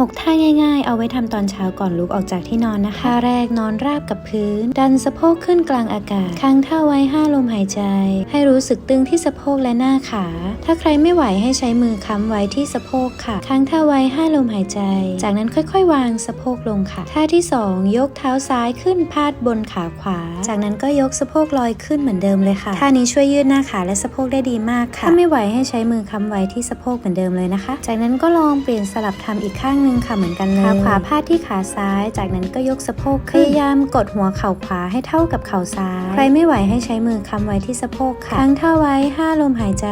6 ท่าง่ายๆ เอาไว้ทำตอนเช้าก่อนลุกออกจากที่นอนนะคะ ท่าแรกนอนราบกับพื้น ดันสะโพกขึ้นกลางอากาศ ค้างท่าไว้ 5 ลมหายใจ ให้รู้สึกตึงที่สะโพกและหน้าขา ถ้าใครไม่ไหวให้ใช้มือค้ำไว้ที่สะโพกค่ะ ค้างท่าไว้ 5 ลมหายใจ จากนั้นค่อยๆ วางสะโพกลงค่ะ ท่าที่ 2 ยกเท้าซ้ายขึ้นพาดบนขาขวา จากนั้นก็ยกสะโพกลอยขึ้นเหมือนเดิมเลยค่ะ ท่านี้ช่วยยืดหน้าขาและสะโพกได้ดีมากค่ะ ถ้าไม่ไหวให้ใช้มือค้ำไว้ที่สะโพกเหมือนเดิมเลยนะคะ จากนั้นก็ลองเปลี่ยนสลับทำอีกข้างหนึงค่ะเหมือนกันเลยขาขวาพาดที่ขาซ้าย จากนั้นก็ยกสะโพกขึ้นพยายามกดหัวเข่าขวาให้เท่ากับเข่าซ้าย ใครไม่ไหวให้ใช้มือค้ำไว้ที่สะโพกค่ะค้างท่าไว้ 5 ลมหายใจ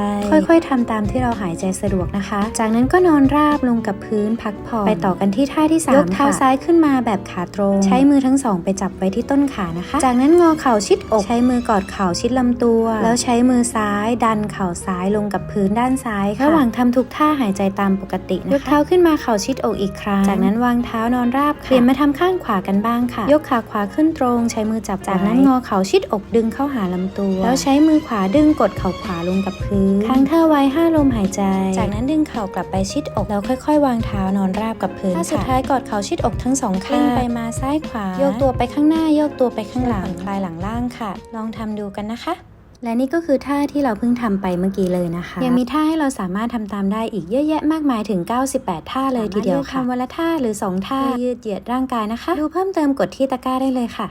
ค่อยๆทำตามที่เราหายใจสะดวกนะคะ จากนั้นก็นอนราบลงกับพื้นพักผ่อนไปต่อกันที่ท่าที่3ยกเท้าซ้ายขึ้นมาแบบขาตรง ใช้มือทั้งสองไปจับไว้ที่ต้นขานะคะ จากนั้นงอเข่าชิดอก ใช้มือกอดเข่าชิดลำตัว แล้วใช้มือซ้ายดันเข่าซ้ายลงกับพื้นด้านซ้ายค่ะระหว่างทำทุกท่าหายใจตามปกตินะคะยกเท้าขึ้นมาเข่าชิดอกอีกครั้ง จากนั้นวางเท้านอนราบค่ะเปลี่ยนมาทำข้างขวากันบ้างค่ะ ยกขาขวาขึ้นตรง ใช้มือจับจากนั้นงอเข่าชิดอกดึงเข้าหาลำตัว แล้วใช้มือขวาดึงกดเข่าขวาลงกับพื้นค้างท่าไว้5ลมหายใจ จากนั้นดึงเข่ากลับไปชิดอกแล้วค่อย ๆ วางเท้านอนราบกับพื้นท่าสุดท้ายกอดเข่าชิดอกทั้งสองข้างไปมาซ้ายขวาโยกตัวไปข้างหน้าโยกตัวไปข้างหลังคลายหลังล่างค่ะ ลองทำดูกันนะคะ และนี่ก็คือท่าที่เราเพิ่งทำไปเมื่อกี้เลยนะคะ ยังมีท่าให้เราสามารถทำตามได้อีกเยอะแยะมากมายถึง 98 ท่าเลยทีเดียวค่ะวันละท่าหรือ 2 ท่าเพื่อยืดเหยียดร่างกายนะคะ ดูเพิ่มเติมกดที่ตะกร้าได้เลยค่ะ